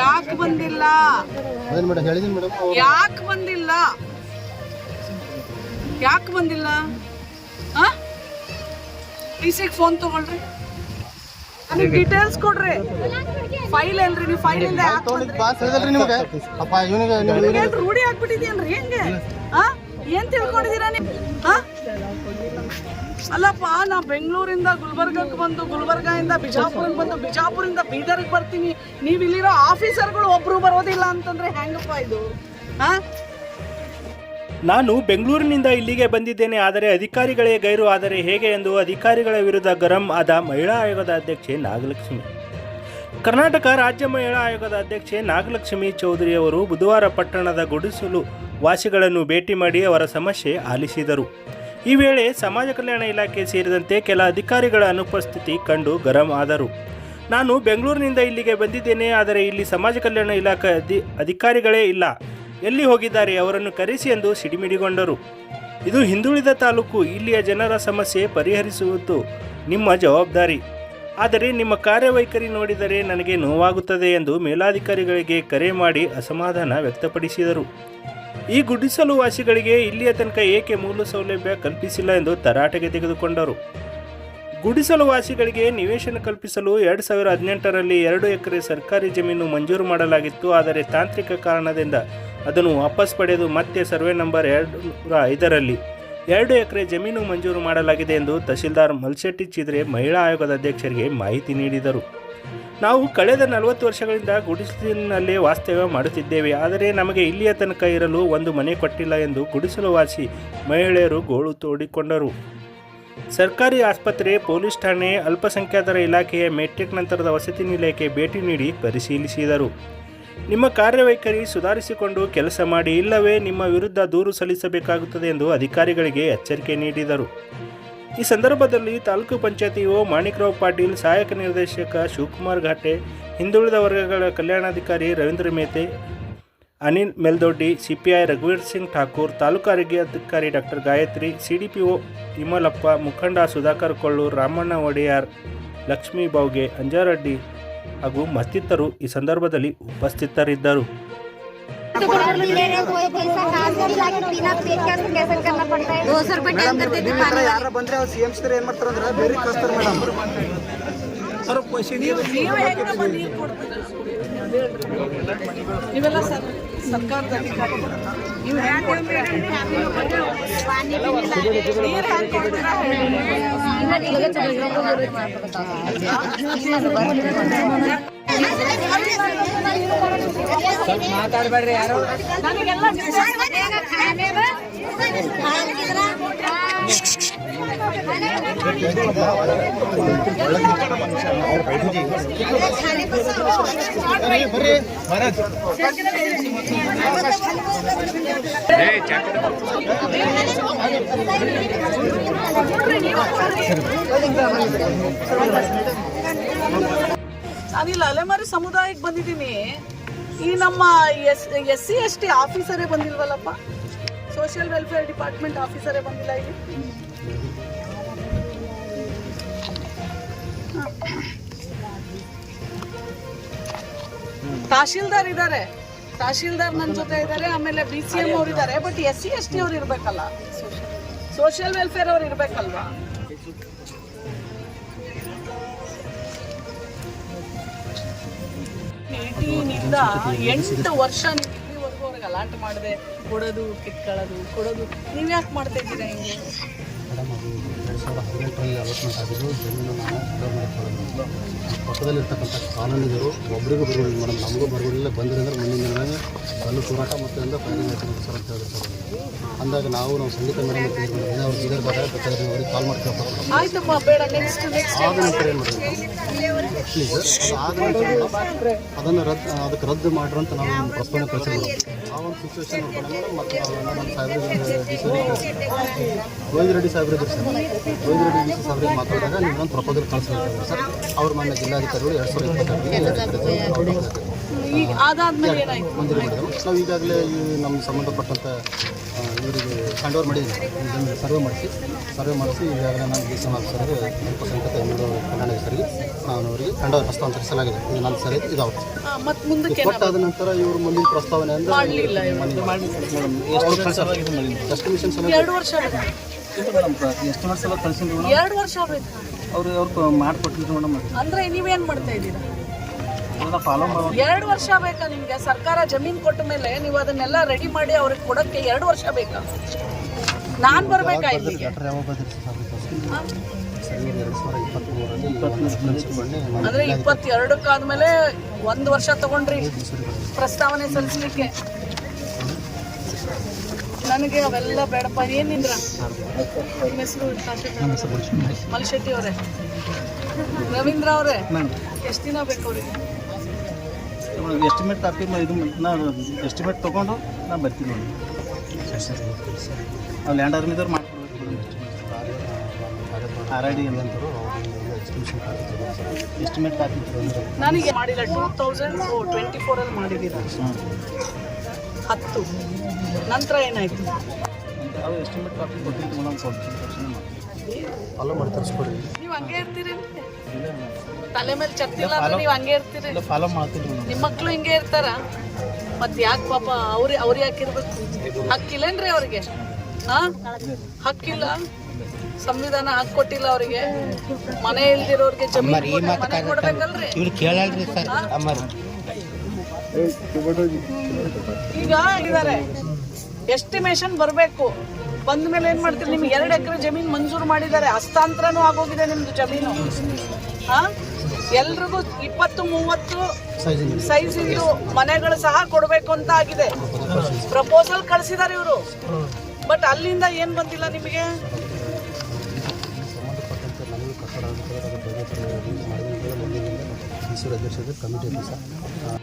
ಯಾಕೆ ಬಂದಿಲ್ಲ? ಯಾಕೆ ಬಂದಿಲ್ಲ? ಯಾಕೆ ಬಂದಿಲ್ಲ? ಹಾ? ಟಿಸಿಗೆ ಫೋನ್ ತಗೊಳ್ರಿ. ನನಗೆ ಡೀಟೇಲ್ಸ್ ಕೊಡ್ರಿ. ಫೈಲ್ ಅಲ್ರಿ ನೀವು ಫೈಲ್ ಇಂದ ಯಾಕೆ ತೊಗೊಂಡಿದ್ದು ಹೇಳಿದ್ರಿ ನಿಮಗೆ? ಅಪ್ಪ ಇವನಿಗೆ ನಿಮಗೆ ಏನ್ ರೂಢಿ ಆಗ್ಬಿಟ್ಟಿದ್ಯೇನ್ರಿ? ಹೆಂಗೆ? ಹಾ? ಏನ್ ತಿಳ್ಕೊಂಡಿದೀರಾ ನೀವು? ಹಾ? ಅಲ್ಲಪ್ಪ, ನಾ ಬೆಂಗಳೂರಿಂದ ಗುಲ್ಬರ್ಗಕ್ಕೆ ಬಂದು ಗುಲ್ಬರ್ಗದಿಂದ ಬಿಜಾಪುರಕ್ಕೆ ಬಂದು ಬಿಜಾಪುರಿಂದ ಬೀದರ್ಗೆ ಬರ್ತೀನಿ. ನೀವು ಇಲ್ಲಿರೋ ಆಫೀಸರ್ಗಳು ಒಬ್ರು ಬರೋದಿಲ್ಲ ಅಂತಂದ್ರೆ ಹೆಂಗಪ್ಪ ಇದು? ನಾನು ಬೆಂಗಳೂರಿನಿಂದ ಇಲ್ಲಿಗೆ ಬಂದಿದ್ದೇನೆ, ಆದರೆ ಅಧಿಕಾರಿಗಳೇ ಗೈರು ಆದರೆ ಹೇಗೆ ಎಂದು ಅಧಿಕಾರಿಗಳ ವಿರುದ್ಧ ಗರಂ ಆದ ಮಹಿಳಾ ಆಯೋಗದ ಅಧ್ಯಕ್ಷೆ ನಾಗಲಕ್ಷ್ಮಿ. ಕರ್ನಾಟಕ ರಾಜ್ಯ ಮಹಿಳಾ ಆಯೋಗದ ಅಧ್ಯಕ್ಷೆ ನಾಗಲಕ್ಷ್ಮಿ ಚೌಧರಿ ಅವರು ಬುಧವಾರ ಪಟ್ಟಣದ ಗುಡಿಸಲು ವಾಸಿಗಳನ್ನು ಭೇಟಿ ಮಾಡಿ ಅವರ ಸಮಸ್ಯೆ ಆಲಿಸಿದರು. ಈ ವೇಳೆ ಸಮಾಜ ಕಲ್ಯಾಣ ಇಲಾಖೆ ಸೇರಿದಂತೆ ಕೆಲ ಅಧಿಕಾರಿಗಳ ಅನುಪಸ್ಥಿತಿ ಕಂಡು ಗರಂ ಆದರು. ನಾನು ಬೆಂಗಳೂರಿನಿಂದ ಇಲ್ಲಿಗೆ ಬಂದಿದ್ದೇನೆ, ಆದರೆ ಇಲ್ಲಿ ಸಮಾಜ ಕಲ್ಯಾಣ ಇಲಾಖೆ ಅಧಿ, ಅಧಿಕಾರಿಗಳೇ ಇಲ್ಲ. ಎಲ್ಲಿ ಹೋಗಿದ್ದಾರೆ ಅವರನ್ನು ಕರೆಸಿ ಎಂದು ಸಿಡಿಮಿಡಿಗೊಂಡರು. ಇದು ಹಿಂದುಳಿದ ತಾಲೂಕು, ಇಲ್ಲಿಯ ಜನರ ಸಮಸ್ಯೆ ಪರಿಹರಿಸುವುದು ನಿಮ್ಮ ಜವಾಬ್ದಾರಿ. ಆದರೆ ನಿಮ್ಮ ಕಾರ್ಯವೈಖರಿ ನೋಡಿದರೆ ನನಗೆ ನೋವಾಗುತ್ತದೆ ಎಂದು ಮೇಲಾಧಿಕಾರಿಗಳಿಗೆ ಕರೆ ಮಾಡಿ ಅಸಮಾಧಾನ ವ್ಯಕ್ತಪಡಿಸಿದರು. ಈ ಗುಡಿಸಲು ವಾಸಿಗಳಿಗೆ ಇಲ್ಲಿಯ ತನಕ ಏಕೆ ಮೂಲ ಸೌಲಭ್ಯ ಕಲ್ಪಿಸಿಲ್ಲ ಎಂದು ತರಾಟೆಗೆ ತೆಗೆದುಕೊಂಡರು. ಗುಡಿಸಲು ವಾಸಿಗಳಿಗೆ ನಿವೇಶನ ಕಲ್ಪಿಸಲು ಎರಡು ಸಾವಿರ ಹದಿನೆಂಟರಲ್ಲಿ ಎರಡು ಎಕರೆ ಸರ್ಕಾರಿ ಜಮೀನು ಮಂಜೂರು ಮಾಡಲಾಗಿತ್ತು. ಆದರೆ ತಾಂತ್ರಿಕ ಕಾರಣದಿಂದ ಅದನ್ನು ವಾಪಸ್ ಪಡೆದು ಮತ್ತೆ ಸರ್ವೆ ನಂಬರ್ ಎರಡು ನೂರ ಐದರಲ್ಲಿ ಎರಡು ಎಕರೆ ಜಮೀನು ಮಂಜೂರು ಮಾಡಲಾಗಿದೆ ಎಂದು ತಹಶೀಲ್ದಾರ್ ಮಲ್ಶೆಟ್ಟಿ ಚಿದ್ರೆ ಮಹಿಳಾ ಆಯೋಗದ ಅಧ್ಯಕ್ಷರಿಗೆ ಮಾಹಿತಿ ನೀಡಿದರು. ನಾವು ಕಳೆದ ನಲವತ್ತು ವರ್ಷಗಳಿಂದ ಗುಡಿಸಲಿನಲ್ಲೇ ವಾಸ್ತವ್ಯ ಮಾಡುತ್ತಿದ್ದೇವೆ. ಆದರೆ ನಮಗೆ ಇಲ್ಲಿಯ ತನಕ ಇರಲು ಒಂದು ಮನೆ ಕೊಟ್ಟಿಲ್ಲ ಎಂದು ಗುಡಿಸಲು ವಾಸಿ ಮಹಿಳೆಯರು ಗೋಳು ತೋಡಿಕೊಂಡರು. ಸರ್ಕಾರಿ ಆಸ್ಪತ್ರೆ, ಪೊಲೀಸ್ ಠಾಣೆ, ಅಲ್ಪಸಂಖ್ಯಾತರ ಇಲಾಖೆಯ ಮೆಟ್ರಿಕ್ ನಂತರದ ವಸತಿ ನಿಲಯಕ್ಕೆ ಭೇಟಿ ನೀಡಿ ಪರಿಶೀಲಿಸಿದರು. ನಿಮ್ಮ ಕಾರ್ಯವೈಖರಿ ಸುಧಾರಿಸಿಕೊಂಡು ಕೆಲಸ ಮಾಡಿ, ಇಲ್ಲವೇ ನಿಮ್ಮ ವಿರುದ್ಧ ದೂರು ಸಲ್ಲಿಸಬೇಕಾಗುತ್ತದೆ ಎಂದು ಅಧಿಕಾರಿಗಳಿಗೆ ಎಚ್ಚರಿಕೆ ನೀಡಿದರು. ಈ ಸಂದರ್ಭದಲ್ಲಿ ತಾಲೂಕು ಪಂಚಾಯತಿ ಒ ಮಾಣಿಕರಾವ್ ಪಾಟೀಲ್, ಸಹಾಯಕ ನಿರ್ದೇಶಕ ಶಿವಕುಮಾರ್ ಘಾಟೆ, ಹಿಂದುಳಿದ ವರ್ಗಗಳ ಕಲ್ಯಾಣಾಧಿಕಾರಿ ರವೀಂದ್ರ ಮೇತೆ, ಅನಿಲ್ ಮೆಲ್ದೊಡ್ಡಿ, ಸಿಪಿಐ ರಘುವೀರ್ ಸಿಂಗ್ ಠಾಕೂರ್, ತಾಲೂಕು ಆರೋಗ್ಯಾಧಿಕಾರಿ ಡಾಕ್ಟರ್ ಗಾಯತ್ರಿ, ಸಿಡಿಪಿಒ ವಿಮಲಪ್ಪ ಮುಖಂಡ ಸುಧಾಕರ್ ಕೊಳ್ಳೂರ್ ರಾಮಣ್ಣ ಒಡೆಯಾರ್, ಲಕ್ಷ್ಮೀ ಬಾವ್ಗೆ ಅಂಜಾರೆಡ್ಡಿ ಹಾಗೂ ಮತ್ತಿತರರು ಈ ಸಂದರ್ಭದಲ್ಲಿ ಉಪಸ್ಥಿತರಿದ್ದರು. दो सौ ರೂಪಾಯಿ ಟೈಮ್ ಕರ್ತೈತಿ ಯಾರ ಬಂದ್ರೆ ಅವ್ರು ಸಿಎಂ ಸಿದ್ರೆ ಏನ್ ಮಾಡ್ತಾರ ಅಂದ್ರೆ ಬೇರೆ ಕಳಿಸ್ತಾರೆ ಮೇಡಮ್ ಸರ್ ನೀವೆಲ್ಲ ಸರ್ಕಾರದ ಅಧಿಕಾರಿ ನೀವು ಹ್ಯಾಂಗ್ ನೀರು ಹ್ಯಾಂಗ್ ಕೊಡ್ತೀರಾ ಹೇಳಿ ನೀರು ಹೆಂಗ್ ಕೊಡ್ತೀರಾ ನನಗೆಲ್ಲ ನಾನಿಲ್ಲಿ ಅಲೆಮಾರಿ ಸಮುದಾಯಕ್ಕೆ ಬಂದಿದ್ದೀನಿ. ಈ ನಮ್ಮ S S C, S T ಆಫೀಸರೇ ಬಂದಿಲ್ವಲ್ಲಪ್ಪ? ಸೋಷಿಯಲ್ ವೆಲ್ಫೇರ್ ಡಿಪಾರ್ಟ್ಮೆಂಟ್ ಆಫೀಸರೇ ಬಂದಿಲ್ಲ ಇಲ್ಲಿ. ತಹಶೀಲ್ದಾರ್ ಇದ್ದಾರೆ. ತಹಶೀಲ್ದಾರ್ ನನ್ನ ಜೊತೆ ಇದ್ದಾರೆ, ಆಮೇಲೆ ಬಿ ಸಿ ಎಂ ಅವ್ರು ಇದ್ದಾರೆ. But S C, S T ಅವ್ರು ಇರ್ಬೇಕಲ್ಲ. ಸೋಷಿಯಲ್ ವೆಲ್ಫೇರ್ ಅವ್ರು ಇರ್ಬೇಕಲ್ವಾ? ಎಂಟು ವರ್ಷ ನೀವು ಇಲ್ಲಿವರೆಗೂ ಅವ್ರಿಗೆ ಅಲಾಟ್ ಮಾಡಿದೆ ಕೊಡೋದು ಕಿತ್ಕೊಳ್ಳೋದು ಕೊಡೋದು ನೀವು ಯಾಕೆ ಮಾಡ್ತಾ ಇದ್ದೀರಾ ಹಿಂಗೆ? ಮೇಡಮ್ ಅದು ಎರಡು ಸಾವಿರದ ಹದಿನೆಂಟರಲ್ಲಿ ಅಲಾಟ್ಮೆಂಟ್ ಆಗಿದ್ದು ಜಮೀನು ನಾವು ಸರ್ವೆ ಮಾಡಿಕೊಳ್ಳೋದು ಪಕ್ಕದಲ್ಲಿರ್ತಕ್ಕಂಥ ಕಾನೂನಿಗರು ಒಬ್ಬರಿಗೂ ಬರುವುದಿಲ್ಲ ಮೇಡಮ್ ನಮಗೂ ಬರುವುದಿಲ್ಲ ಬಂದಿರಂದ್ರೆ ಅಂದ್ರೆ ಮುಂದಿನ ದಿನವೇ ಕಲ್ಲು ತೂರಾಟ ಮತ್ತು ಅಂದರೆ ಫೈನಲ್ ಆಯ್ತು ಸರ್ ಅಂತ ಹೇಳಿದ್ರು ಸರ್. ಅಂದಾಗ ನಾವು ನಾವು ಸಂಗೀತ ಮೇಡಮ್ ಮೇಡಮ್ ಅವ್ರು ಇದ್ದಾರೆ ಬೇಕಾದ್ರೆ ನೀವು ಅವ್ರಿಗೆ ಕಾಲ್ ಮಾಡಿ ಆದ ನಂತರ ಏನು ಪ್ಲೀಸ್ ಅದು ಆದ ನಂತರ ಅದನ್ನು ರದ್ದು ಅದಕ್ಕೆ ರದ್ದು ಮಾಡ್ರಂತ ಅಂತ ನಾವು ಪ್ರಸ್ತಾವನೆ ಒಂದು ಸಿಚುವೇಶನ್ ಮೇಡಮ್ ಮತ್ತು ಸಾಹೇಬ್ರಿಗೆ ರೆಡ್ಡಿ ಸಾಹೇಬ್ರು ಇದ್ರು sir. Govinda Reddy D C ಸಾಹೇಬ್ರಿಗೆ ಮಾತಾಡಿದಾಗ ನಿಮ್ಮೊಂದು ಪ್ರಪೋಸಲ್ ಕಳಿಸ್ಬೇಕು ಸರ್. ಅವ್ರ ಮನೆ ಜಿಲ್ಲಾಧಿಕಾರಿಗಳು ಎರಡು ಸಾವಿರದ ಮಂಜೂರು ಮಾಡಿದ್ರು. ನಾವು ಈಗಾಗಲೇ ಈ ನಮ್ಮ ಸಂಬಂಧಪಟ್ಟಂಥ ಇವರಿಗೆ ಹ್ಯಾಂಡ್ ಓವರ್ ಮಾಡಿದ್ದೀನಿ ಸರ್ವೆ ಮಾಡಿಸಿ ಸರ್ವೆ ಮಾಡಿಸಿ ಈಗಾಗಲೇ ನಾನು ಡಿ ಸಿ ಆಫೀಸರ್ಗೆ ಅಲ್ಪಸಂಖ್ಯಾತ ಎನ್ನೂರು ಕನ್ನಡ ಹೆಸರಿಗೆ ನಾನು ಅವರಿಗೆ ಹ್ಯಾಂಡ್ ಓವರ್ ಹಸ್ತಾಂತರಿಸಲಾಗಿದೆ ನನ್ನ ಸರಿ ಇದು ಅವ್ರು ಮತ್ ಮುಂದಕ್ಕೆ ಕೊಟ್ಟಾದ ನಂತರ ಇವರು ಮುಂದಿನ ಪ್ರಸ್ತಾವನೆ ಅಂದ್ರೆ ಮಾಡ್ಲಿಲ್ಲ ಸಲ ಎರಡು ವರ್ಷ ಎಷ್ಟು ವರ್ಷ ಸಲ ಕಳ್ಸಿದ್ವಿ ಎರಡು ವರ್ಷ ಬೇಕಾ ಅವ್ರು ಅವ್ರು ಮಾಡಿಕೊಟ್ಟಿದ್ರು ಮೇಡಮ್ ಅಂದ್ರೆ ನೀವೇನ್ ಮಾಡ್ತಾ ಇದ್ದೀರಾ? ಫಾಲೋ ಮಾಡಿ ಎರಡು ವರ್ಷ ಬೇಕಾ ನಿಮ್ಗೆ? ಸರ್ಕಾರ ಜಮೀನ್ ಕೊಟ್ಟ ಮೇಲೆ ನೀವು ಅದನ್ನೆಲ್ಲ ರೆಡಿ ಮಾಡಿ ಅವ್ರಿಗೆ ಕೊಡಕ್ಕೆ ಎರಡು ವರ್ಷ ಬೇಕಾ? ನಾನ್ ಬರ್ಬೇಕಾ ಇಲ್ಲಿಗೆ ಸರಿ ಎರಡು ಸಾವಿರ ಇಪ್ಪತ್ತ್ಮೂರರಲ್ಲಿ ಬನ್ನಿ ಅಂದ್ರೆ ಇಪ್ಪತ್ತೆರಡಕ್ಕಾದ್ಮೇಲೆ ಒಂದು ವರ್ಷ ತಗೊಂಡ್ರಿ ಪ್ರಸ್ತಾವನೆ ಸಲ್ಲಿಸ್ಲಿಕ್ಕೆ. ನನಗೆ ಅವೆಲ್ಲ ಬೇಡಪ್ಪ ಏನಿಂದ್ರ? ನಿಮ್ಮ ಹೆಸರು ಮಲ್ಶೆಟ್ಟಿ ಅವರೇ. ರವೀಂದ್ರ ಅವರೇ. ಎಷ್ಟು ದಿನ ಬೇಕು ಅವ್ರಿಗೆ? ಎಸ್ಟಿಮೇಟ್ ಹಾಕಿ ಇದು ನಾನು ಎಸ್ಟಿಮೇಟ್ ತೊಗೊಂಡು ನಾನು ಬರ್ತೀನಿ ನೋಡಿ. ಅವ್ರು ಲ್ಯಾಂಡ್ ಆರ್ಮಿದವ್ರು ಆರ್ ಐ ಡಿ ಅಂತರು ಎಕ್ಸ್ಟಿಮಿಷನ್ ಎಸ್ಟಿಮೇಟ್ ಕಾಪಿ ನನಗೆ ಮಾಡಿಲ್ಲ ಟೂ ತೌಸಂಡ್ ಟ್ವೆಂಟಿ ಫೋರಲ್ಲಿ ಮಾಡಿದ್ದೀರ? ಹತ್ತು. ನಂತರ ಏನಾಯ್ತು? ಯಾವ ಎಸ್ಟಿಮೇಟ್ ಕಾಪಿ ಕೊಟ್ಟಿದ್ದು ಮೇಡಮ್ ಸ್ವಲ್ಪ ಅಲ್ಲ ಮಾಡಿ ತರಿಸ್ಕೊಡಿ. ನೀವು ಹಂಗೆ ಇರ್ತೀರಿ ತಲೆ ಮೇಲೆ ಚತ್ತಿಲ್ಲ ಅಂದ್ರೆ ನೀವು ಹಂಗೆ ಇರ್ತೀರಿ. ಫಾಲೋ ಮಾಡ್ತೀರಿ ನಿಮ್ಮ ಮಕ್ಕಳು ಹಿಂಗೆ ಇರ್ತಾರ? ಮತ್ತೆ ಯಾಕೆ ಪಾಪ ಅವ್ರಿ ಅವ್ರಿಗೆ ಹಾಕಿರ್ಬೇಕು ಹಕ್ಕಿಲ್ಲೇನ್ರಿ ಅವ್ರಿಗೆ? ಹಾಂ? ಹಕ್ಕಿಲ್ಲ? ಸಂವಿಧಾನ ಹಾಕೊಟ್ಟಿಲ್ಲ ಅವರಿಗೆ. ಮನೆ ಇಲ್ದಿರೋರಿಗೆ ಜಮೀನು ಕೊಡ್ಬೇಕಲ್ರಿ? ಇವ್ರು ಕೇಳಲ್ರಿ ಸರ್ ಅಮ್ಮರು. ಈಗ ಇದಾರೆ. ಎಸ್ಟಿಮೇಶನ್ ಬರಬೇಕು. ಬಂದ ಮೇಲೆ ಏನ್ ಮಾಡ್ತೀರಿ ನಿಮ್ಗೆ ಎರಡು ಎಕರೆ ಜಮೀನು ಮಂಜೂರು ಮಾಡಿದ್ದಾರೆ. ಹಸ್ತಾಂತರನೂ ಆಗೋಗಿದೆ ನಿಮ್ದು ಜಮೀನು. ಹಾ? ಎಲ್ರಿಗೂ ಇಪ್ಪತ್ತು ಮೂವತ್ತು ಸೈಜ್ ಇದು ಮನೆಗಳು ಸಹ ಕೊಡಬೇಕು ಅಂತ ಆಗಿದೆ. ಪ್ರಪೋಸಲ್ ಕಳಿಸಿದ್ದಾರೆ ಇವರು. ಬಟ್ ಅಲ್ಲಿಂದ ಏನ್ ಬಂದಿಲ್ಲ ನಿಮಗೆ? ಮಾಡಿದ ಮುಂದಿನಿಂದ ಕಮಿಟಿ ಸರ್